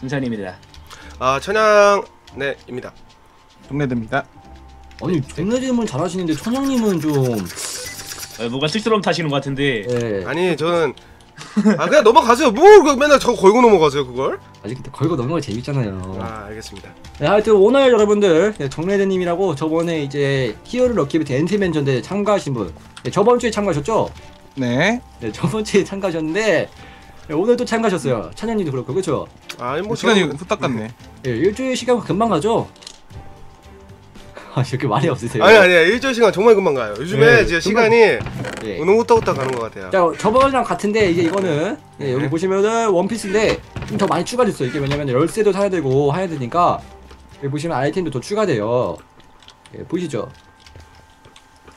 승찬입니다. 아 천양 네입니다. 동네듭니다. 아니 동네님은 잘하시는데 천양님은 좀 어, 뭐가 쑥스러움 타시는 것 같은데 예. 아니 저는 아 그냥 넘어가세요. 뭘 그- 맨날 저 걸고 넘어가세요 그걸? 아직 근데 걸고 넘는 거 재밌잖아요. 아 알겠습니다. 네, 하여튼 오늘 여러분들 네, 정래대님이라고 저번에 이제 히어로 럭키비트 엔트맨 전대 참가하신 분 네, 저번 주에 참가하셨죠? 네. 네 저번 주에 참가하셨는데 네, 오늘 또 참가하셨어요. 찬현님도 그렇고 그렇죠? 아니 뭐 시간이 저는- 후딱 갔네. 네, 일주일 시간 금방 가죠? 아 이렇게 말이 없으세요? 아니 아니 일주일 시간 정말 금방 가요. 요즘에 네, 이제 금방- 시간이 네. 은행 후딱후딱 가는 것 같아요. 자 저번이랑 같은데 이게 이거는 예, 여기 네. 보시면은 원피스인데 좀 더 많이 추가됐어요 이게 왜냐면 열쇠도 사야 되고 해야 되니까 여기 보시면 아이템도 더 추가돼요 예, 보이시죠?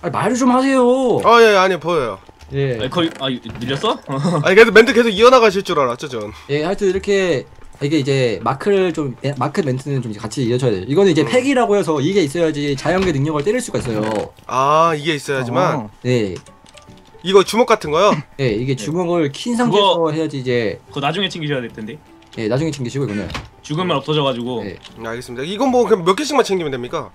아 말을 좀 하세요 아예 아니 보여요. 예, 아, 거의 아 밀렸어? 아니 계속 멘트 계속 이어나가실 줄 알았죠 전. 예 하여튼 이렇게 이게 이제 마크를 좀 예, 마크 멘트는 좀 같이 이어져야 돼요 이거는 이제 음. 팩이라고 해서 이게 있어야지 자연계 능력을 때릴 수가 있어요 아 이게 있어야지만 어. 네, 이거 주먹 같은 거요? 예 이게 주먹을 킨 상태에서 해야지 이제 그거 나중에 챙기셔야 될 텐데. 예 나중에 챙기시고 이거는 죽으면 없어져가지고. 예. 음, 알겠습니다. 이건 뭐 그냥 몇 개씩만 챙기면 됩니까?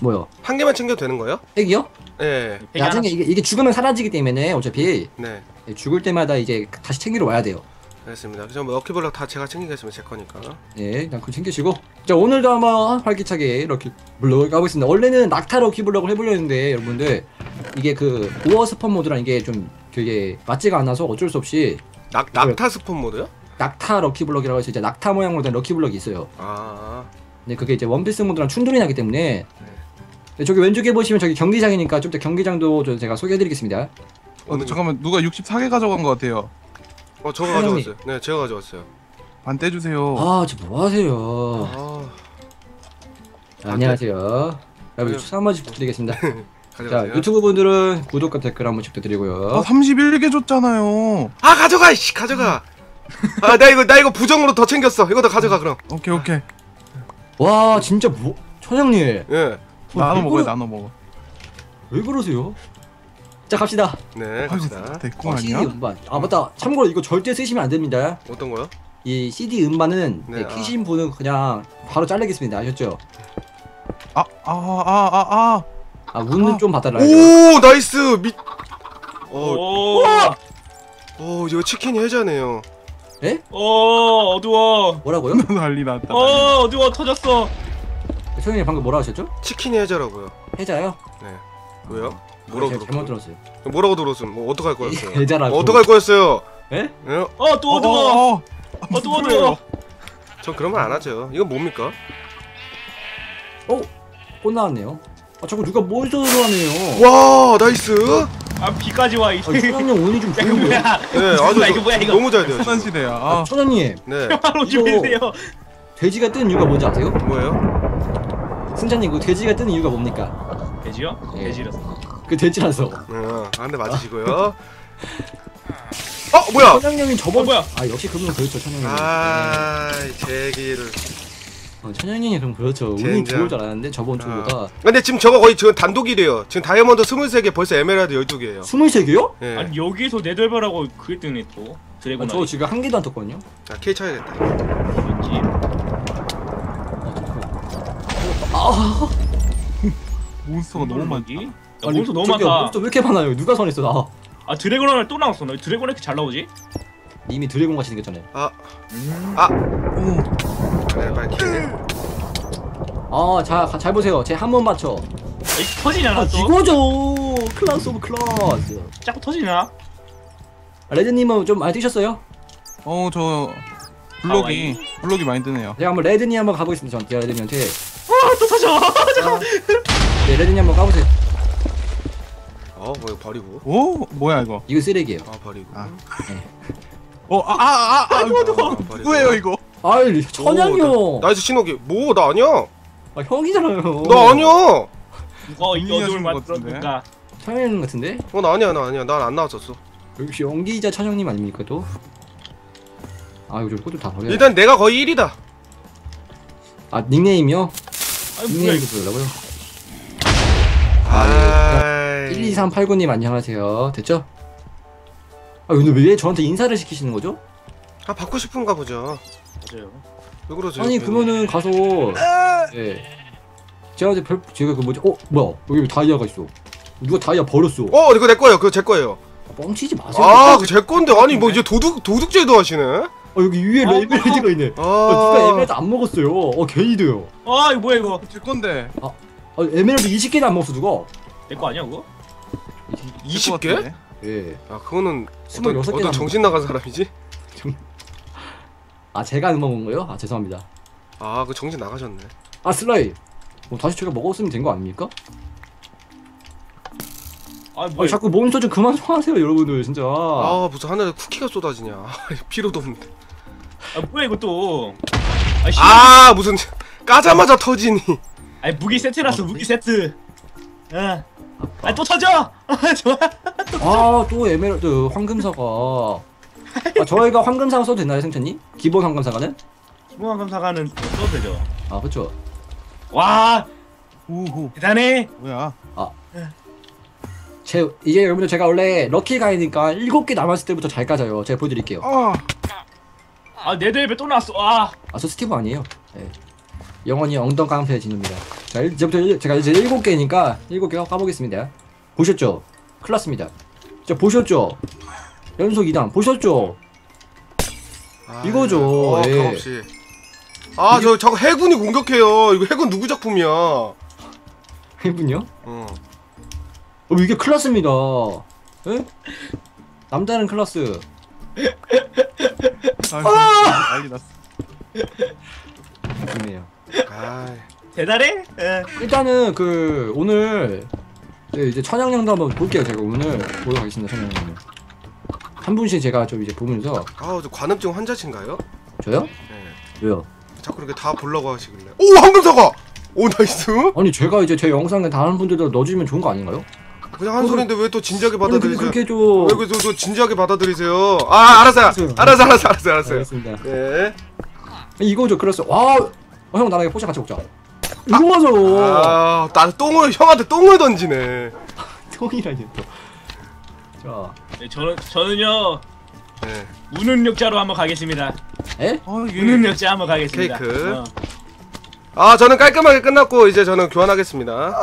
뭐요? 한 개만 챙겨도 되는 거예요? 팩이요? 네. 나중에 이게, 이게 죽으면 사라지기 때문에 어차피 네. 예, 죽을 때마다 이제 다시 챙기러 와야 돼요. 알겠습니다. 그럼 뭐 럭키블럭 다 제가 챙기겠습니다. 제 거니까. 예, 일단 그거 챙기시고. 자, 오늘도 한번 활기차게 럭키 블럭 가보겠습니다. 원래는 낙타 럭키 블럭을 해보려 했는데, 여러분들, 이게 그, 고어 스폰 모드랑 이게 좀 되게 맞지가 않아서 어쩔 수 없이 낙 낙타 스폰 모드요? 낙타 럭키 블럭이라고 해서 이제 낙타 모양으로 된 럭키 블럭이 있어요. 아. 근데 그게 이제 원피스 모드랑 충돌이 나기 때문에. 네, 저기 왼쪽에 보시면 저기 경기장이니까 좀 더 경기장도 좀 제가 소개해드리겠습니다. 어, 잠깐만 누가 64개 가져간 것 같아요. 어 저거 사장님. 가져왔어요. 네 제가 가져왔어요. 반 떼주세요. 아, 저 뭐 하세요? 아 안녕하세요. 여러분, 아니요. 추천 한 번씩 부탁드리겠습니다. 자, 가져가세요. 유튜브 분들은 구독과 댓글 한 번씩 부탁드리고요. 아 31개 줬잖아요. 아 가져가 이씨 가져가. 아 나 이거 나 이거 부정으로 더 챙겼어. 이거 더 가져가 그럼. 오케이 오케이. 와, 진짜 뭐, 천장님. 예. 나눠 왜 먹어요 나눠 먹어. 왜 그러세요? 자, 갑시다. 네 아이고 갑시다. 대충 어, CD 아니야? 음반. 아, 맞다. 참고로 이거 절대 쓰시면 안 됩니다. 어떤 거요? 이 CD 음반은 네, 네, 아. 키신 분은 그냥 바로 잘라겠습니다. 아셨죠? 아 아 아 아 아. 아, 운은 아. 좀 받아라요. 오 나이스 미. 어, 오. 어 이거 치킨이 해자네요. 어 어두워. 뭐라고요? 난리 났다. 어 어두워 터졌어. 선생님 방금 뭐라 하셨죠? 치킨이 해자라고요. 해자요? 네. 왜요? 아, 뭐라고 제가 잘못 들었어요? 들었어요. 뭐라고 들었음? 뭐 어떡할 거였어요? 해자라고. 어떡할 거였어요? 예? 예? 어 또 어, 어두워. 어, 어. 무슨 소리예요? 어두워. 전 그러면 안 하죠. 이건 뭡니까? 꽃 나왔네요. 아, 자꾸 누가 뭘 저러네요. 와 나이스. 아 비까지 와. 이. 아, 천장님 운이 좀 야, 이거 좋은데요? 뭐야? 네 아주 이거 뭐야, 이거? 너무 잘 돼요. 순한 지금. 시대야. 아, 아, 천장님. 네. 바로 준비해요. 돼지가 뜨는 이유가 뭔지 아세요? 뭐예요? 승자님 그 돼지가 뜨는 이유가 뭡니까? 돼지요? 예. 돼지라서. 그 돼지라서 네. 한대 맞으시고요. 어 뭐야? 천양님이 저번 어, 뭐야? 아 역시 그분은 그렇죠 천양님 아 제기를. 어, 천양님이 그럼 그렇죠 운이 젠장. 좋을 줄 알았는데 저번 주보다 근데 지금 저거 거의 지금 단독이래요. 지금 다이아몬드 23개 벌써 에메랄드 12개예요. 23개요? 예. 아니 여기서 네덜벨하고 그게 뜨네 또. 드래곤 아, 저 지금 한 개도 안 떴거든요 자 K 쳐야겠다. 왠지. 아 잠깐만 아 몬스터가 너무. 야, 몬스터 너무 저기요, 많다. 몬스터 왜 이렇게 많아요 누가 선했어 나 아 드래곤 하나 또 나왔어. 너 드래곤 왜 이렇게 잘 나오지? 이미 드래곤 같이 생겼잖아요 아, 음. 아, 오. 네, 빨리 키. 아자잘 보세요 제 한 번 맞춰 이 터지냐 아 나 또? 이거죠 클라스 오브 클라스 자꾸 터지냐? 레드님은 좀 많이 뛰셨어요? 어저 블록이 블록이 많이 뜨네요. 제가 한번 레드님 한번 가보겠습니다 전 레드님한테 아 또 터져. 네 레드님 한번 가보세요 어, 뭐 이거 버리고. 오 뭐야 이거? 이거 쓰레기예요 아, 버리고. 아. 어아아아 아, 아, 아, 버리고. 누구예요 이거? 아이 천양이요 나, 나이스 신호기. 뭐, 나 아니야. 아 형이잖아요 나 아니야. 누가 이 분명히 어둠을 하신 것? 만들었는가? 천양님 같은데? 어, 나 아니야, 나 아니야. 난 안 나왔었어. 역시 연기자 천영님 아닙니까 또? 아 이거 좀 꽃을 다 버려. 일단 내가 거의 1위다. 아 닉네임이요? 뭐야 닉네임 이거? 부르려고요? 아, 12389님 안녕하세요. 됐죠? 아 근데 왜 저한테 인사를 시키시는 거죠? 아, 받고 싶은가 보죠. 맞아요. 왜 그러죠? 아니? 그러면은 가서 예 제가 이제 별 제가 그 뭐지 어 뭐야 여기 왜 다이아가 있어 누가 다이아 버렸어 어 이거 내 거예요. 그거 제 거예요. 뻥치지 마세요 아, 그 제 건데 아니 뭐 이제 도둑 도둑질도 하시네. 어, 여기 위에 어, 레벨드가 있네 어, 누가 아, 에메랄드 안 먹었어요 어 게이드요 아 이거 뭐야 이거 제 건데. 어, 에메랄드 20개도 안 먹었어 누가 내 거 아니야 그거? 20개? 예. 아 그거는 어떤, 26개 어떤 정신 나간 사람이지? 아 제가 안 먹은 거예요? 아 죄송합니다 아그 정신 나가셨네. 아 슬라이 뭐 다시 제가 먹었으면 된 거 아닙니까? 아아 뭐야 자꾸 몬스터 좀 그만 소화하세요 여러분들 진짜. 아 무슨 하늘에 쿠키가 쏟아지냐. 필요도 없는데. 아 뭐야 이거 또? 아 씨. 아 무슨 까자마자 터지니. 아니 무기 세트라서 무기 세트. 아또 터져! 아 좋아. 아또 에메랄드 황금사과. 아 저희가 황금사과 써도 되나요 생천님? 기본 황금사과는? 기본 감사가는 써도 되죠. 아 그쵸. 와! 오호. 대단해! 뭐야? 제 이제 여러분들 제가 원래 럭키 가이니까 7개 남았을 때부터 잘 까져요 제가 보여드릴게요 아. 아 네드웹에 또 나왔어 아 아 저 스티브 아니에요 네. 영원히 엉덩 깡패 진우입니다 자 일- 이제부터 일- 제가 이제 7개니까 7개 까보겠습니다 보셨죠? 큰일 났습니다 자 보셨죠? 연속 2단 보셨죠? 아, 이거죠, 어, 예. 값 없이. 아, 저 저거 해군이 공격해요. 이거 해군 누구 작품이야? 이분요? 어. 어 이게 클라스입니다 에? 남다른 클라스 아. 난리 났어. 좋네요 아, 대단해 예. 일단은 그 오늘 네, 이제 천양령도 한번 볼게요 제가 오늘 보도록 하겠습니다 천양령 한 분씩 제가 좀 이제 보면서 아, 저 관음증 환자신가요? 저요? 네. 왜요? 자꾸 이렇게 다 보려고 하시길래. 오, 황금 사과. 오, 나이스. 아니 제가 이제 제 영상에 다른 분들도 넣어주면 좋은 거 아닌가요? 그냥 한 소리인데 왜 또 진지하게 받아들이세요? 그렇게 왜 그래서 또 진지하게 받아들이세요? 아, 알았어요. 알았어요. 알았어, 알았어, 알았어, 알았어요. 알겠습니다 네. 이거죠 클라스 와 어, 형 나랑 포샷 같이 먹자 이거 맞아 아, 나 똥을 형한테 똥을 던지네. 형이라니 또 자 네, 저는 저는요 네. 무능력자로 한번 가겠습니다 에? 아 이게. 무능력자 한번 가겠습니다 케이크. 어. 아, 저는 깔끔하게 끝났고 이제 저는 교환하겠습니다.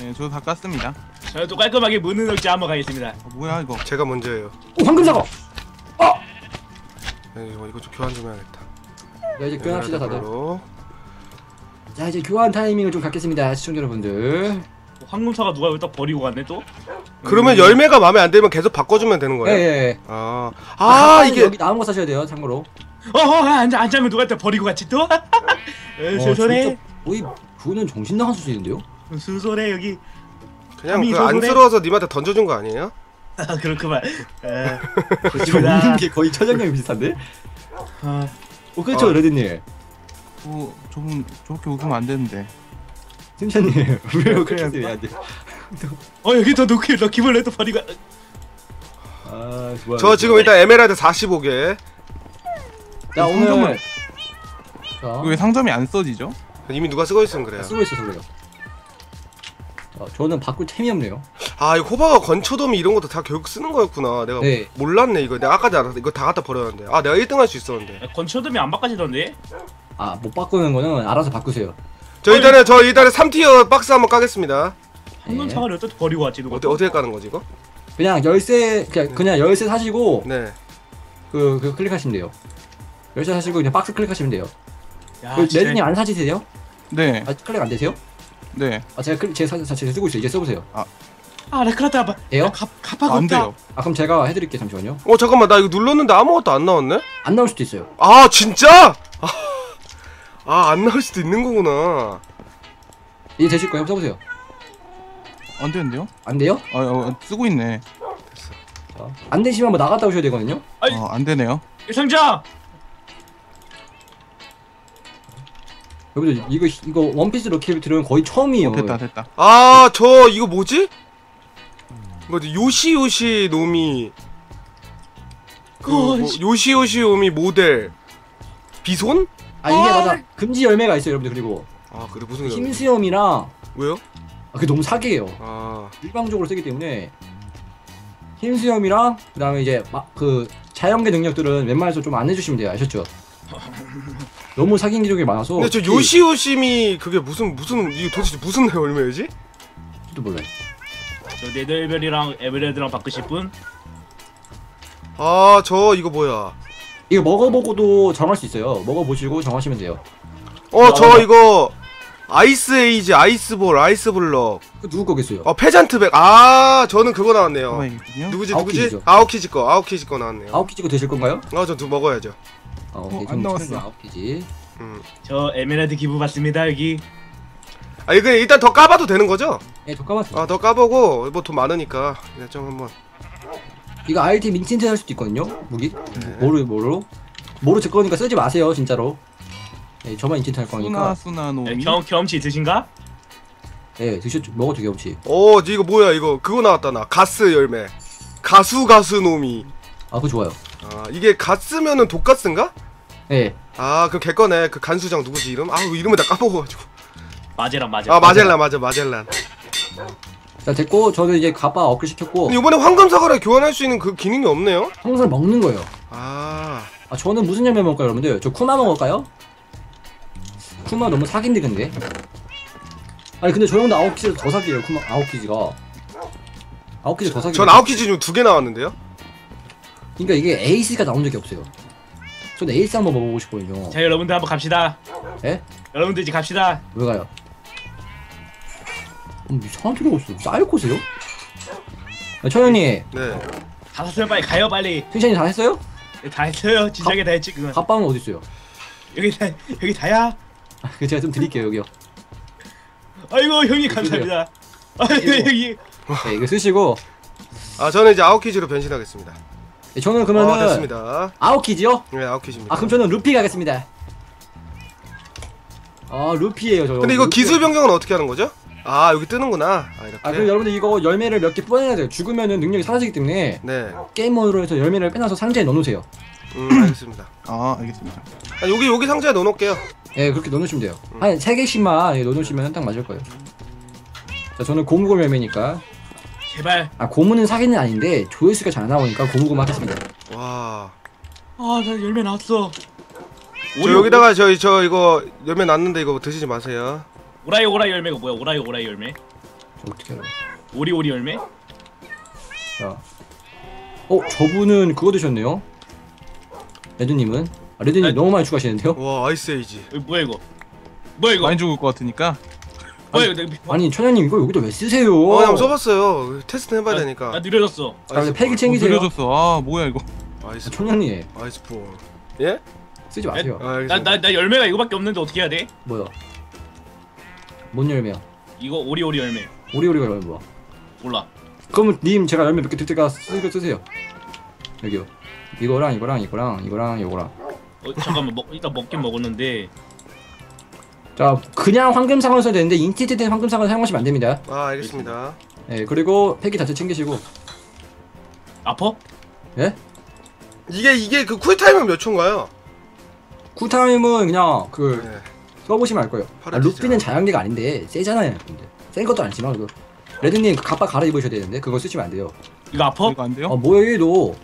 네, 저도 다 깠습니다. 저는 또 깔끔하게 무능력자 한번 가겠습니다 아, 뭐야 이거? 제가 먼저예요. 오 황금 사과 네, 이거 이거 좀 교환 좀 해야겠다. 자 이제 교환합시다 다들 걸로. 자 이제 교환 타이밍을 좀 갖겠습니다 시청자 여러분들 황금사가 누가 여기다 버리고 갔네 또 그러면 음. 열매가 마음에 안 들면 계속 바꿔주면 되는 거예요? 예예 아, 아 이게 여기 남은 거 사셔야 돼요 참고로 어허 앉아 앉으면 누가 또 버리고 갔지 또 에, 어, 수소래 진짜 거의 그거는 정신 나간 수준인데요? 수소래 여기 그냥 그? 안쓰러워서 님한테 던져준 거 아니에요? 아 그렇구만 에, 저 웃는 게 거의 천연경 비슷한데? 아, 어 그렇죠 어. 레드님 뭐 조금 저렇게 웃으면 안 되는데. 팀장님 왜. 그렇게 해야 돼? 어 여기 더 놓기 럭키볼레 또 버리고 가- 아 좋아요 저 지금 일단 에메랄드 45개. 자 오늘 왜 상점이 안 써지죠? 이미 누가 쓰고 있으면 그래요. 쓰고 있어서 그래요 자, 저는 바꿀 템이 없네요 아, 이 호박과 건초도미 이런 것도 다 결국 쓰는 거였구나. 내가 네. 몰랐네 이거. 내가 아까 알았어. 이거 다 갖다 버렸는데. 아, 내가 1등 할 수 있었는데. 야, 건초점이 안 바꿔지던데 아 못 바꾸는 거는 알아서 바꾸세요 저 일단은 저 일단은 3티어 박스 한번 까겠습니다. 황금사과를 어떻게 버리고 갔지 누가 어떻게 어떻게 까는 거지 이거? 그냥 열쇠 그냥, 그냥 열쇠 사시고 네. 그, 그 클릭하시면 돼요 열쇠 사시고 그냥 박스 클릭하시면 돼요 야 그 진짜 레드님 안 사지세요? 네, 아 클릭 안 되세요? 네. 아 제가 클릭 제가 사, 제가 쓰고 있어요 이제 써보세요 아 레크라타 봐 돼요? 갑갑하고 안 돼요. 아 그럼 제가 해드릴게 요 잠시만요 어 잠깐만 나 이거 눌렀는데 아무것도 안 나왔네? 안 나올 수도 있어요 아 진짜? 아 안 나올 수도 있는 거구나. 이제 되실 거예요 써보세요 안 되는데요? 안 돼요? 아, 어, 쓰고 있네. 자, 안 되시면 한번 나갔다 오셔야 되거든요 아이. 어, 안 되네요. 상자 여러분들 이거 이거 원피스 럭키 들은 거의 처음이에요 어, 됐다, 됐다. 아 저 이거 뭐지? 뭐지 요시요시 노미 그 어, 뭐, 씨. 요시요시 노미 모델 비손? 아 이게 아. 맞아 금지 열매가 있어요 여러분들 그리고 아 그래 무슨 의미? 힘수염이랑 왜요? 아, 그게 너무 사기예요 아 일방적으로 쓰기 때문에 힘수염이랑 그다음에 이제 막 그 자연계 능력들은 웬만해서 좀 안 해주시면 돼요 아셨죠? 너무 사귄 기록이 많아서 근데 저 요시오심이 그게 무슨 무슨 이게 도대체 무슨 열매지? 또 몰라요 저 네덜벨이랑 에메랄드랑 바꾸실 분? 아 저 이거 뭐야? 이거 먹어보고도 정할 수 있어요 먹어보시고 정하시면 돼요 어저 아. 이거 아이스 에이지, 아이스볼, 아이스블럭, 그 누구 거겠어요 어 페잔트백. 아 저는 그거 나왔네요. 누구지 아웃키즈죠. 누구지? 아웃키즈 거, 아웃키즈 거 나왔네요. 거 드실 건가요? 아저 먹어야죠. 아, 오케이. 어, 좀안 나왔어. 천연이 아홉 키지 음. 저 에메랄드 기부 받습니다 여기 아 이거 일단 더 까봐도 되는 거죠? 예, 잠깐만. 아더 까보고 뭐 돈 많으니까 그냥 좀 한번. 이거 RT 민틴트 할 수도 있거든요. 무기. 네. 뭐로 뭐로? 뭐로 제 거니까 쓰지 마세요, 진짜로. 예, 저만 인틴트 할 수나 거니까. 수나 노미. 네, 경, 경험치 있으신가? 예, 드셨죠. 먹어도 경험치. 오 이거 뭐야 이거 그거 나왔다 나 가스 열매. 가수 가수 놈이. 아, 그거 좋아요. 아 이게 가스면은 독가스인가? 예. 아 그 개꺼네 그 간수장 누구지 이름? 아 이름을 다 까먹어가지고. 마제란 마제란 아 마젤란 맞아 마젤란. 자, 됐고 저는 이제 가빠 업글 시켰고 근데 이번에 황금 사과를 교환할 수 있는 그 기능이 없네요. 항상 먹는 거예요. 아 아, 저는 무슨 열매 먹을까요, 여러분들? 저 쿠마 먹을까요? 쿠마 너무 사기인데 근데. 아니 근데 저 형도 아홉 키즈 더 사기예요. 쿠마 아홉 키즈가. 아홉 키즈 더 사기. 전 아웃키즈 중 두 개 나왔는데요. 그러니까 이게 에이스가 나온 적이 없어요. 저는 에이스 한번 먹어보고 싶거든요. 자 여러분들 한번 갑시다 예? 여러분들 이제 갑시다 왜 가요? 음, 이상한 소리가 없어. 사이코세요? 아, 천연이, 네. 다 샀으면 빨리 가요 빨리 승찬이 다 했어요? 네, 다 했어요 진작에 다 했지 그건 갑방은 어디 있어요? 여기 다 여기 다야 아, 그 제가 좀 드릴게요 여기요. 아이고 형님 감사합니다 아이고 여기 네, 이거 쓰시고. 아 저는 이제 아웃키즈로 변신하겠습니다. 네, 저는 그러면은 아 됐습니다. 아웃키지요? 네 아웃키즈입니다. 아 그럼 저는 루피 가겠습니다. 아 루피예요 저. 근데 이거 루피. 기술 변경은 어떻게 하는 거죠? 아 여기 뜨는구나. 아 이렇게. 아 그럼 여러분들 이거 열매를 몇 개 뽑아내야 돼요. 죽으면은 능력이 사라지기 때문에 네. 모드로 해서 열매를 빼놔서 상자에 넣어놓으세요. 음 알겠습니다. 아 알겠습니다. 아, 여기 여기 상자에 넣어놓을게요. 예, 그렇게 넣어놓으시면 돼요. 한세 개씩만 예, 넣어놓으시면 딱 맞을 거예요. 자, 저는 고무곰 열매니까. 제발 아, 고무는 사기는 아닌데 조회수가 잘 나오니까 고무곰 하겠습니다. 와. 아 나 열매 나왔어 저 여기다가 저희 저 이거 열매 났는데 이거 드시지 마세요. 오라이 오라이 열매가 뭐야 오라이 오라이 열매 저 어떻게 알아요? 오리 오리 열매 자. 어, 저분은 그거 드셨네요. 레드님은? 아, 레드님 아, 너무 많이 추가하시는데요? 와 아이스 에이지. 어, 뭐야 이거 뭐야 이거 많이 죽을 것 같으니까. 내가 아니, 천연님 이거 여기다 왜 쓰세요? 어, 한번 써봤어요. 테스트 해봐야 아, 되니까. 아 느려졌어 자, 근데 팩이 어, 챙기세요. 느려졌어. 아 뭐야 이거. 아이스 아, 천연님 아이스 볼. 예? 쓰지 마세요. 아, 나 알겠습니다. 나나 열매가 이거밖에 없는데 어떻게 해야 돼? 뭐야? 뭔 열매야? 이거 오리 오리 열매 오리오리가 열매 뭐야? 몰라 그러면 님 제가 열매 몇 개 들 때가 쓰고 쓰세요. 여기요. 이거랑 이거랑 이거랑 이거랑 이거랑. 어, 잠깐만 먹 일단 먹긴 먹었는데 자, 그냥 황금상을 써야 되는데 인티트 된 황금상을 사용하시면 안 됩니다. 아 알겠습니다. 예, 그리고 팩이 자체 챙기시고. 아퍼? 예? 이게 이게 그 쿨타임은 몇 초인가요? 쿨타임은 그냥 그 네. 써보시면 알 거예요. 아. 루피는 자연계가 아닌데 세잖아요. 근데 센 것도 아니지만 그 레드님 그 갑바 갈아입으셔야 되는데 그거 쓰시면 안 돼요. 이거 아퍼? 이거 안 돼요? 아 뭐야 얘도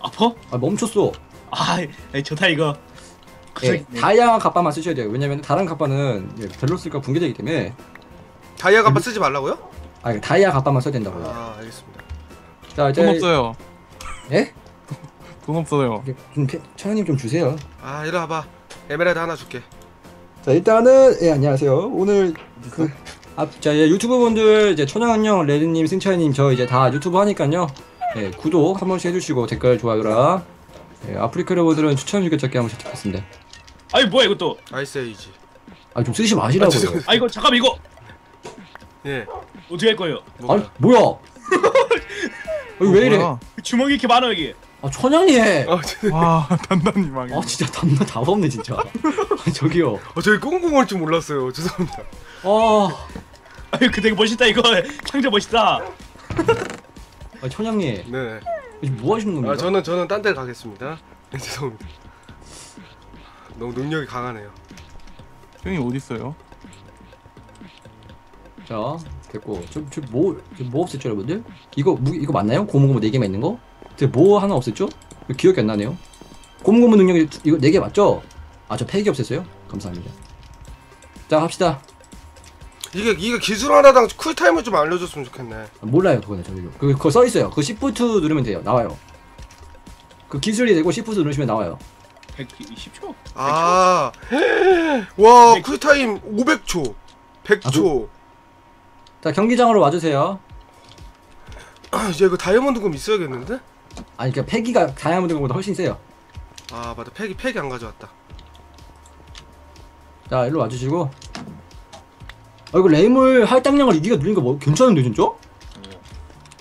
아퍼? 아, 멈췄어. 아 아이, 좋다 이거 예, 다이아 갑바만 쓰셔야 돼요. 왜냐면 다른 갑바는 예, 벨로스가 붕괴되기 때문에 다이아 갑바 쓰지 말라고요? 아 이거 다이아 갑바만 써야 된다고요. 아 알겠습니다. 자 이제 돈 없어요. 예? 돈 없어요. 좀 패- 차장님 좀 주세요. 아 이리 와봐. 에메랄드 하나 줄게. 자 일단은 예 안녕하세요. 오늘 그 아, 자 예, 유튜브 분들 이제 천양은형 레드님 승찬님 저 이제 다 유튜브 하니까요. 예 구독 한 번씩 해주시고 댓글 좋아요랑 예, 아프리카 여러분들은 추천 주기찾기 한 번씩 부탁드립니다. 아니 뭐야 이것도 아이스 에이지. 아 좀 쓰지 아, 마시라고요. 죄송해요. 아 이거 잠깐 이거 예. 어떻게 할 거예요? 뭐가요? 아니 뭐야? 여기 왜 이래? 뭐야? 주먹이 이렇게 많아 여기 아 천양님. 아, 죄송해요. 와 단단히 망해. 아 진짜 담나 답 없네 진짜. 아, 저기요. 어, 저희 꽁꽁 올줄 몰랐어요. 죄송합니다. 아, 아유 그 되게 멋있다 이거 창조 멋있다 아 천양님 네. 지금 뭐 하시는 겁니까? 아 저는 저는 딴 데 가겠습니다. 네, 죄송합니다. 너무 능력이 강하네요. 형이 어디 있어요? 자 됐고 저저뭐 뭐 없었죠 여러분들? 이거 무 이거 맞나요? 고무고무 네 개만 있는 거? 근데 뭐 하나 없었죠? 이거 기억이 안 나네요. 고무고무 능력이 두- 이거 네개 맞죠? 아저 팩이 없었어요? 감사합니다. 자 갑시다. 이게 이게 기술 하나당 쿨 타임을 좀 알려줬으면 좋겠네. 몰라요 그거는 저도. 그 그거 써 있어요. 그 Shift 누르면 돼요. 나와요. 그 기술이 되고 Shift 누르시면 나와요. 120초? 아, 와, 쿨타임 500초, 100초. 자 경기장으로 와주세요. 아, 이제 이거 다이아몬드 금 있어야겠는데? 아니 그러니까 패기가 다이아몬드보다 훨씬 세요. 아, 맞다. 팩이 팩이 안 가져왔다. 자 일로 와주시고. 아 이거 레이물 할당량을 이기가 누르니까 뭐 괜찮은데 진짜?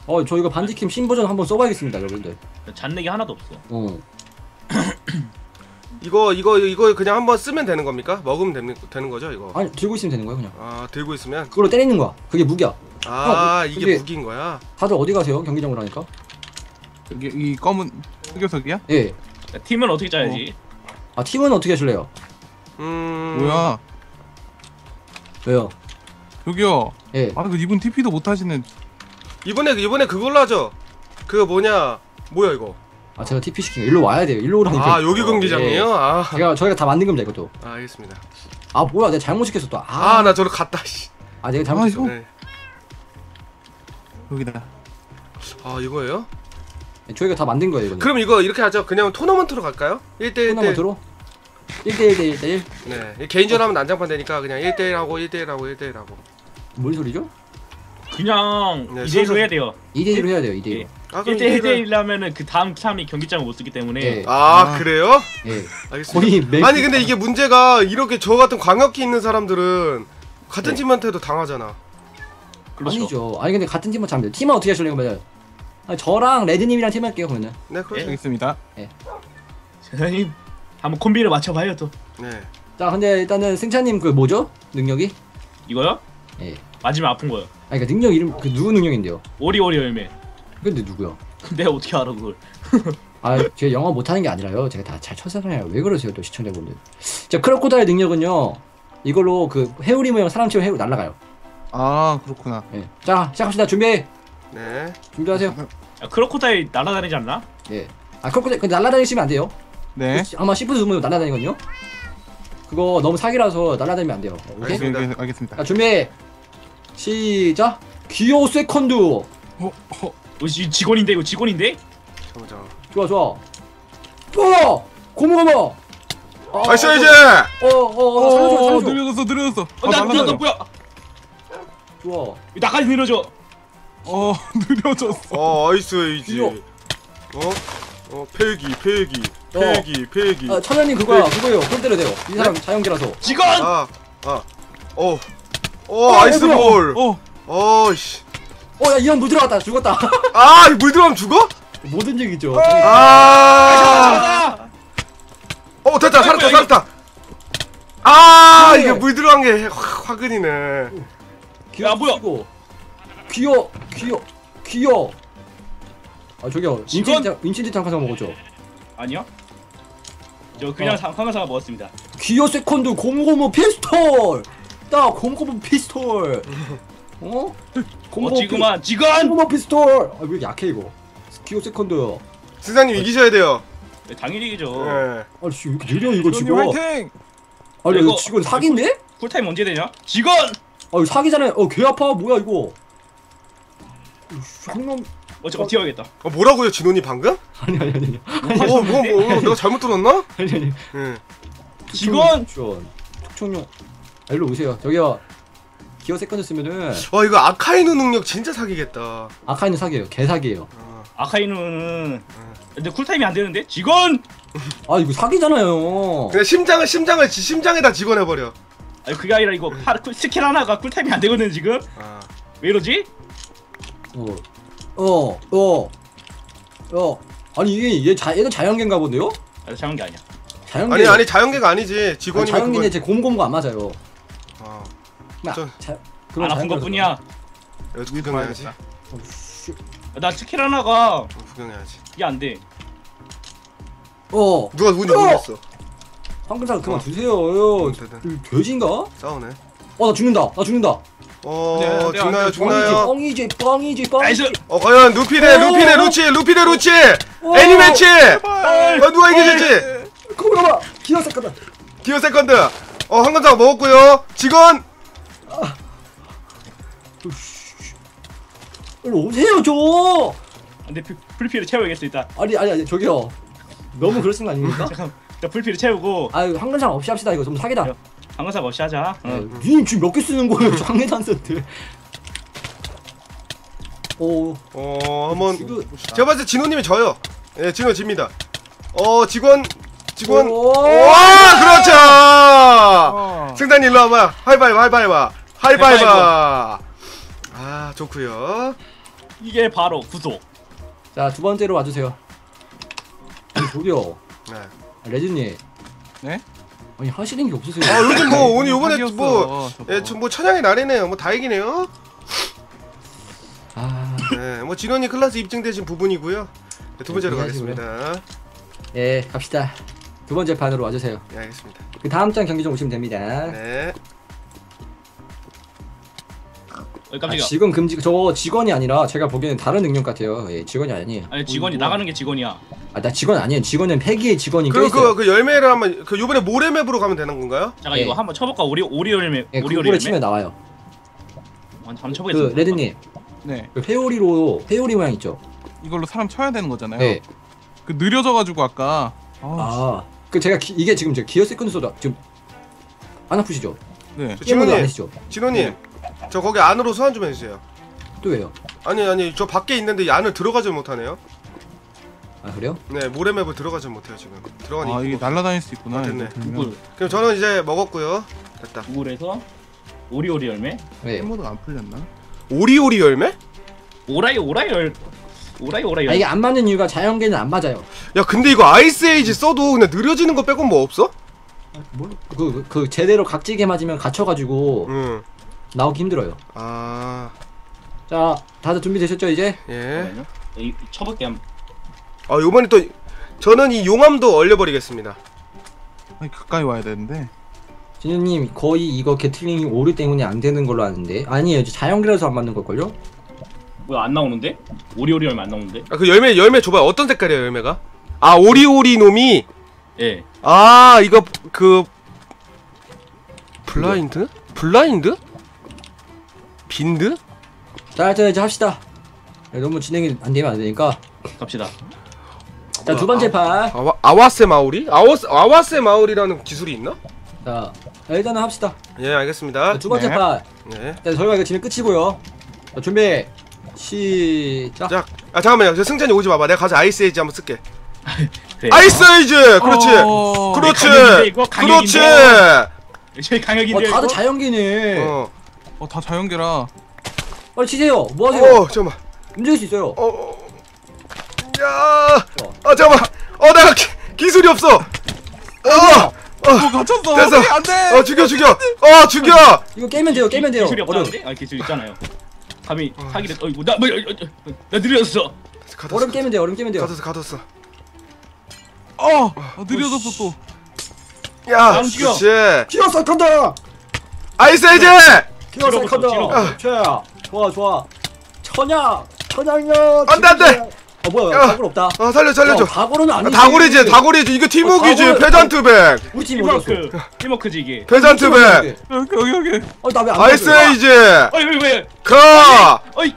어저 이거 반디킴 신버전 한번 써봐야겠습니다 여러분들. 잔내기 하나도 없어. 어. 이거 이거 이거 그냥 한번 쓰면 되는 겁니까? 먹으면 되는 되는 거죠, 이거? 아니 들고 있으면 되는 거야 그냥. 아, 들고 있으면 그걸로 때리는 거야. 그게 무기야. 아, 어, 이게 무기인 거야. 다들 어디 가세요? 경기장으로 하니까? 여기 이 검은 흑요석이야? 예. 야, 팀은 어떻게 짜야지? 아 팀은 어떻게 하실래요? 음. 뭐야? 왜요? 저기요. 예. 아, 그 이분 TP도 못 하시는. 이번에 이번에 그걸로 하죠. 그 뭐냐? 뭐야 이거? 아 제가 TP 시킨 거 일로 와야 돼요. 일로 오라니까. 아, 여기 경기장이에요? 예. 아. 제가 저희가 다 만든 겁니다 이것도. 아, 알겠습니다. 아 뭐야 내가 잘못 시켰어 또. 아, 아, 나 저로 갔다 씨. 아 내가 잘못 아, 시켰어. 이거- 네. 여기다. 아, 이거예요? 네, 저희가 다 만든 거예요 이거는. 그럼 이거 이렇게 하죠. 그냥 토너먼트로 갈까요? 1대1 하나만 들어. 1대1 대1 네. 이 개인전 하면 난장판 되니까 그냥 1대1 하고 1대1 하고 1대1 하고. 뭔 소리죠? 그냥 네, 이대로 해야 돼요. 2대 1로 해야 돼요 2대 1. 예. 아, 그럼 1대 1대1 1대 1 하면은 그 다음 사람이 경기장을 못 쓰기 때문에 예. 아, 아. 그래요? 예. 알겠습니다. 거의 매 아니 근데 이게 문제가 이렇게 저 같은 광역기 있는 사람들은 같은 네. 팀한테도 당하잖아. 그렇죠. 아니죠. 아니 근데 같은 팀만 잡면 돼요. 팀은 어떻게 하실래요 그러면? 아니, 저랑 레드님이랑 팀 할게요 그러면. 네, 그렇죠. 알겠습니다. 선생님 한번 콤비를 맞춰봐요 또. 네. 자 근데 일단은 승찬님 그 뭐죠? 능력이? 이거요? 예. 맞으면 아픈 거요. 아니 그러니까 능력 이름 그 누구 능력인데요? 오리오리 열매. 근데 누구요? 내가 어떻게 알아 그걸? 아, 제가 영어 못하는 게 아니라요. 제가 다 잘 쳐잖아요. 왜 그러세요, 또 시청자분들? 자, 크로코다일 능력은요. 이걸로 그 해우리 모양 사람 치면 해우 날아가요. 아, 그렇구나. 예. 자, 시작합시다. 준비. 네. 준비하세요. 야, 크로코다일 날아다니지 않나? 예. 아, 크로코다일 근데 날아다니시면 안 돼요. 네. 아마 시프트 누르면 날아다니거든요. 그거 너무 사기라서 날아다니면 안 돼요. 오케이? 알겠습니다. 알겠- 알겠습니다. 자, 준비. 시작. 기어 세컨드. 어, 어, 이거 지- 직원인데 이거 직원인데? 잠깐만. 잠깐만. 좋아, 좋아. 어! 고무 고무. 어, 나이스 이제. 어, 어, 어, 살려줘, 어, 살려줘. 느려졌어, 느려졌어. 어, 나, 나, 나 날라가요. 뭐야? 좋아. 나까지 늘어져. 어, 느려졌어. 어, 아이스 이지. 이거. 어? 어, 폐기, 폐기, 어. 폐기, 폐기. 아, 천연님 그거야, 그거예요. 손 때려 돼요. 이 사람 자연계라서. 직원! 아, 아. 어. 어, 어, 아이스볼. 어, 어, 씨. 어, 야, 이 형 물 들어갔다. 죽었다. 아, 물 들어가면 죽어? 모든 얘기죠. 아. 어, 됐다. 살았다. 살았다. 아. 이게 물 들어간 게 확, 화근이네. 야, 뭐야? 귀여, 귀여, 귀여. 아, 저기요. 인친지, 인친지 장카상 먹었죠. 아니요? 저 그냥 어. 상 황사가 먹었습니다. 귀여 세컨드 고무고무 피스톨. 딱 고무고무 피스톨. 어? 어 지금만 직원! 고무고무 피스톨. 아, 왜 이렇게 약해 이거? 귀여 세컨드. 승사님 이기셔야 돼요. 네, 당연히 이기죠. 예. 아, 씨, 왜 이렇게 느려 이거 지금 지금? 화이팅! 아니, 이거 이거- 지금 사기인데? 쿨타임 언제 되냐? 직원! 아, 이거 사기잖아요. 어, 개 아파. 뭐야 이거? 형놈 어 잠깐 튀어야겠다. 어, 뭐라고요, 진원이 방금? 아니 아니 아니 어, 뭐, 뭐, 내가 잘못 들었나? 아니 아니 예. 직원! 특촌용 아, 일로 오세요 저기요 기어 세컨드 쓰면은 와, 이거 아카이누 능력 진짜 사기겠다. 아카이는 사기예요 개 사기예요 아, 아카이누는 근데 쿨타임이 안 되는데? 직원! 아 이거 사기잖아요 그냥 심장을, 심장을, 지- 심장에다 직원해버려. 아니 그게 아니라 이거 하, 쿨- 스킬 하나가 쿨타임이 안 되거든 지금? 아. 왜 이러지? 어 어 어어 어. 아니 이게 얘 자, 얘도 자연계인가 본데요? 아게 아니야. 자연계 아니, 아니, 자연계가 아니지. 아니, 직원이면 자연계인데 그건... 제 곰곰과 안 맞아요 아, 나, 저- 자, 안 아픈 것 뿐이야. 여기서 구경해야지. 어, 씨. 나 스킬 하나가 어, 구경해야지. 이게 안 돼. 어 누가 누군지 어! 모르겠어. 황금상 그만 어. 두세요 요 됐다. 돼지인가? 싸우네. 어나 죽는다 나 죽는다 어, 네, 네, 죽나요, 네, 죽나요? 뻥이지 뻥이지 뻥이지 나이스! 어, 과연 루피 대 루피 대 어. 루치, 루피 대 루치! 어. 애니매치! 어, 누가 이기실지! 그거 봐 기어 세컨드 기어 세컨드. 어 황금장 먹었고요. 직원. 일로 오세요 좀. 근데 불- 불피를 채워야겠어 일단. 아니 아니 아니 저기요. 너무 그러신 거 아닙니까? 잠깐. 일단 불피를 채우고 아유 황금장 없이 합시다 이거 좀 사기다. 방어사 없이 하자. 어. 님 지금 몇 개 쓰는 거예요? 장례단 세트. 오, 어 한번 지금 제가 봤을 때 진호님이 져요. 예, 진호 집니다. 어 직원 직원. 오! 와 그렇죠. 아, 승단 일로 와봐. 하이파이브 하이파이브 하이파이브. 아 좋고요. 이게 바로 구속. 자, 두 번째로 와주세요. 아니, 저기요. 네. 레드님. 네? 아니, 하시는 게 없으세요. 아 요즘 뭐 오늘 요번에 뭐. 예, 좀뭐 천양의 날이네요. 뭐 다행이네요. 아, 네, 뭐 진원이 클라스 입증되신 부분이고요. 네, 두 번째로 네, 가겠습니다. 예, 갑시다. 두 번째 판으로 와주세요. 네, 알겠습니다. 그 다음 장 경기 좀 오시면 됩니다. 네. 어, 아, 깜짝이야. 지금 금지, 저 직원이 아니라 제가 보기에는 다른 능력 같아요. 예, 직원이 아니에요. 아니 직원이 어, 뭐야. 나가는 게 직원이야. 아, 나 직원 아니에요. 직원은 폐기의 직원이 그럼 껴있어요. 그, 그 열매를 한번 그 요번에 모래맵으로 가면 되는 건가요? 잠깐 네. 이거 한번 쳐볼까? 오리 오리올매 예. 구글에 치면 나와요. 한번 그 쳐보겠습니다. 레드님, 네 그 회오리로 회오리 모양 있죠? 이걸로 사람 쳐야 되는 거잖아요 네. 그 느려져가지고 아까 아, 아, 그 제가 기, 이게 지금 제 기어 세컨드 소다 지금 안 아프시죠? 네 저 게임은 안 진호님, 하시죠? 진호님, 저 거기 안으로 소환 좀 해주세요. 또 왜요? 아니 아니 저 밖에 있는데 이 안을 들어가지 못하네요. 아 그래요? 네, 모래맵을 들어가지 못해요 지금. 들어가니. 아 이게 날아다닐 수 있구나 아, 됐네. 구글 그럼 저는 이제 먹었고요. 됐다. 구글에서 오리오리 열매. 네. 모드가 안 풀렸나? 오리오리 열매? 오라이 오라이 열 오라이 오라이 아 열. 이게 안 맞는 이유가 자연계는 안 맞아요. 야 근데 이거 아이스 에이지 써도 그냥 느려지는 거 빼곤 뭐 없어? 그, 그, 그 제대로 각지게 맞으면 갇혀가지고 응. 나오기 힘들어요. 아, 자, 다들 준비되셨죠 이제? 예. 잠깐만요. 이 쳐볼게 한번. 아 요번에 또 저는 이 용암도 얼려버리겠습니다. 아니 가까이 와야 되는데 진우님 거의 이거 게틀링이 오류 때문에 안 되는 걸로 아는데 아니에요. 자연계라서 안 맞는 걸걸요? 뭐야 안 나오는데? 오리오리 열매 안 나오는데? 아 그 열매 열매 줘봐요. 어떤 색깔이에요 열매가? 아 오리오리 놈이 예. 아 이거 그 블라인드? 블라인드? 빈드? 자, 자 이제 합시다. 네, 너무 진행이 안 되면 안 되니까. 갑시다. 자, 두 번째 판. 아와 아와세 마오리? 아와세 아와세 마오리라는 기술이 있나? 자, 일단은 합시다. 예 알겠습니다. 자, 두 번째 네. 판. 네. 자, 저희가 이거 지금 끝이고요. 자, 준비. 시작. 자, 아 잠깐만요. 저 승찬이 오지 마봐. 내가 가서 아이스 에이지 한번 쓸게. 그래. 아이스 에이지. 그렇지. 어... 그렇지. 강력인데, 이거 그렇지. 강력인데. 저희 어, 강력인데. 다들 자연계네. 어. 어, 다 자연계라 빨리 치세요. 뭐 하세요? 어, 잠깐만. 움직일 수 있어요. 어. 어. 야. 아 잠깐만. 어, 내가 기, 기술이 없어. 어. 어 갇혔어 됐어. 어떡해, 안 돼 어, 죽여 죽여. 어, 죽여. 이거 깨면 돼요. 깨면 돼요. 기술이. 없다는데? 아 기술 있잖아요. 감히 사기를 어이구 나 뭐, 어, 어, 어, 나 느렸어. 가뒀어. 얼음 깨면 돼요. 얼음 깨면 돼요. 가뒀어. 가뒀어. 어 아, 느려졌어 또 야, 안 죽여. 그렇지. 기어 사컨다. 아이스 에이지. 뒤로 사컨다. 최야. 좋아 좋아. 천양. 천양이야. 안 돼, 안 돼. 어 뭐야? 야. 다굴 없다. 어, 살려 살려줘. 어, 다굴은 아, 아니지. 다구리지. 다구리지. 이거 팀워크지. 다구리- 페잔트백. 우리 팀워크? 팀워크지 이게. 페잔트백. 여기 여기 여기 어, 나왜안 아이스 에이지. 어이 왜 왜? 가. 어이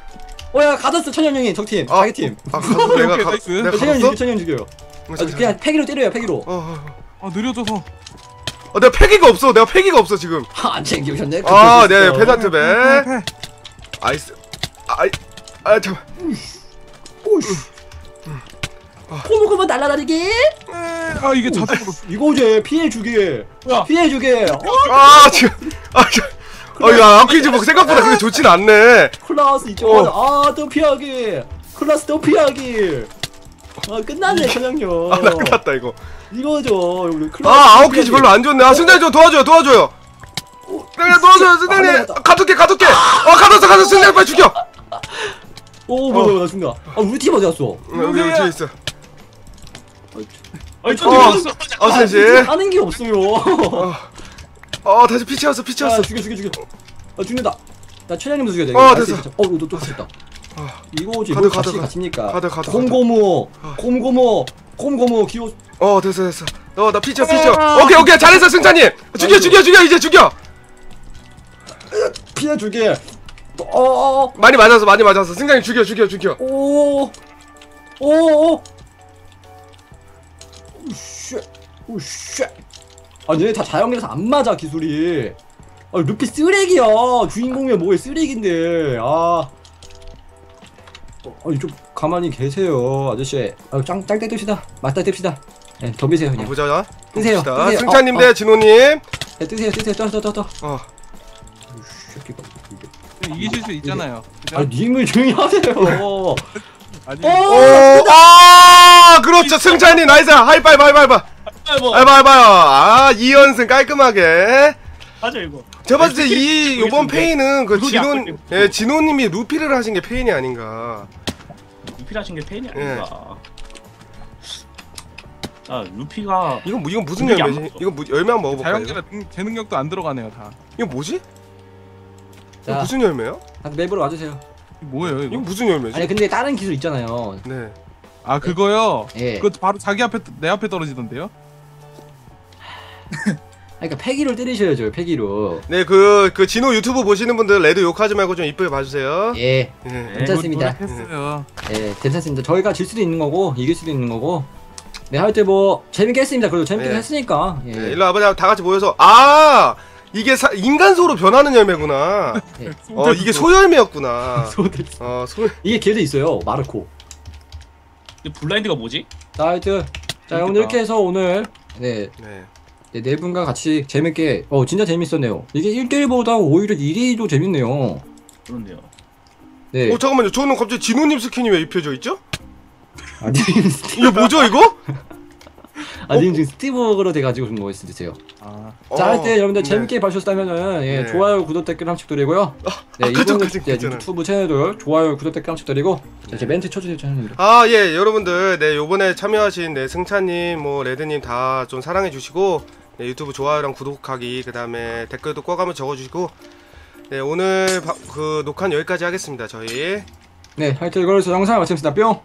어, 야, 가뒀어, 천연형이, 적팀. 아, 자기 팀. 아, 내가 가. 내가 천연 가뒀어? 죽여, 천연 죽여요. 어, 아, 그냥 패기로 때려요, 패기로. 어, 어, 어. 아 느려져서 어, 내가 패기가 없어. 내가 패기가 없어 지금. 하, 안 챙기셨네. 아, 그럴 수 네, 있어. 페잔트백. 패. 아이스. 아이, 아, 잠깐. 코모코모 날라다니기? 아 이게 자동으로 이거지, 피해 주기. 뭐야? 피해 주기. 어, 아, 지금. 아, 저. 아, 야, 아퀴즈 뭐 생각보다 그게 좋진 않네. 클라스 있죠. 어. 아, 또 피하기. 클라스 또 피하기. 아, 끝났네, 천연형. 아, 나 끝났다 이거. 이거죠. 아, 또 아웃퀴즈 피하기. 별로 안 좋네. 아, 승장님 좀 도와줘요, 도와줘요. 승장님 도와줘요, 승장님. 아, 가둘게, 가둘게. 어, 가뒀어, 가뒀어. 승장님 빨리 죽여. 오, 뭐야, 뭐야, 나 죽나. 아, 우리 팀 어디 갔어? 여기, 여기 뒤에 있어. 어이 또 어. 느렸어. 어, 셋이. 하는 게 없어요. 어, 다시 피치웠어, 피치웠어. 아, 죽여, 죽여, 죽여. 아, 죽는다. 나 천연님도 죽여야 돼. 어, 됐어. 진짜. 어, 너또 갔다. 이거지. 가드, 뭘 가드, 같이 가드. 가드, 가드, 곰고무, 어. 곰고무, 곰고무 기호 어 됐어 됐어 어나 피쳐 피쳐 오케이 오케이 잘했어 승찬님 죽여 죽여 죽여 이제 죽여 피해 주게. 어어어 많이 맞았어 많이 맞았어 승찬님 죽여 죽여 죽여 오. 오. 오쉣. 오쉣. 아, 얘네 다 자연계라서 안 맞아 기술이. 아, 루피 쓰레기야. 주인공이 뭐에 쓰레기인데. 아. 어, 아니 좀 가만히 계세요, 아저씨. 아, 짱 짱때 뜹시다. 맞다 뜹시다. 예, 덤비세요 그냥. 보자 뜨세요. 뜨세요. 승찬님 어, 대 어. 진호님 예, 뜨세요, 뜨세요, 떠, 떠, 떠, 떠. 어. 이기실 수 있잖아요. 그죠? 아, 님을 조용히 하세요. 아니, 어, 오, 아, 그렇죠. 승찬이 나이스. 하이파이브, 하이파이브. 아이고 하이파이브. 아, 2연승 깔끔하게. 맞아 이거 제가 봤을 때 이, 요번. 페이는 그 진호, 안 예, 진호님이 루피를 하신 게 페인이 아닌가. 루피라신 게 팬이 예. 아닌가 아 루피가 이건, 뭐- 이건 무슨 안 열매지? 먹어. 이거 뭐, 열매 한번 먹어볼까요? 자연계라 능- 제 능력도 안 들어가네요 다. 이거 뭐지? 이거 자, 무슨 열매야? 다들 맵으로 와주세요. 뭐예요 이거 이거? 무슨 열매지? 아니 근데 다른 기술 있잖아요. 네. 아 그거요. 예. 그거 바로 자기 앞에 내 앞에 떨어지던데요? 그러니까 패기로 때리셔야죠. 패기로. 네, 그, 그 진호 유튜브 보시는 분들 레드 욕하지 말고 좀 이쁘게 봐주세요. 예, 예. 괜찮습니다. 했어요. 예, 괜찮습니다. 저희가 질 수도 있는 거고 이길 수도 있는 거고. 네, 할때뭐 재밌게 했습니다. 그래도 재밌게 네. 했으니까. 예. 네, 일로 와봐. 다 같이 모여서. 아! 이게 사, 인간소로 변하는 열매구나. 예. 어, 이게 소열매였구나. 소들. 어, 소, 이게 걔도 있어요. 마르코. 근데 블라인드가 뭐지? 자, 하여튼 자, 여러분들 이렇게 해서 오늘 네, 네. 네, 네 분과 같이 재밌게 어 진짜 재밌었네요. 이게 1대1보다 오히려 1위도 재밌네요. 그런데요 네. 어, 잠깐만요. 저는 갑자기 진호님 스킨이 왜 입혀져 있죠? 아, 님 스티, 이게 뭐죠, 이거? 아, 님 지금 스티브로 돼가지고 그런 거 있으세요. 아 자, 어, 여러분들 네. 재밌게 봐주셨다면은 예, 네. 좋아요, 구독, 댓글 한 번씩 드리고요. 네, 아, 그죠, 이거는 그죠, 예, 그죠. 유튜브 채널들 좋아요, 구독, 댓글 한 번씩 드리고 자, 이제 멘트 쳐주세요, 채널님들. 아, 예, 여러분들, 네, 요번에 참여하신, 네, 승찬님, 뭐, 레드님 다 좀 사랑해주시고, 네, 유튜브 좋아요랑 구독하기, 그 다음에 댓글도 꼭 한번 적어주시고, 네, 오늘 바, 그 녹화는 여기까지 하겠습니다, 저희. 네, 하여튼 이걸로 영상을 마치겠습니다. 뿅.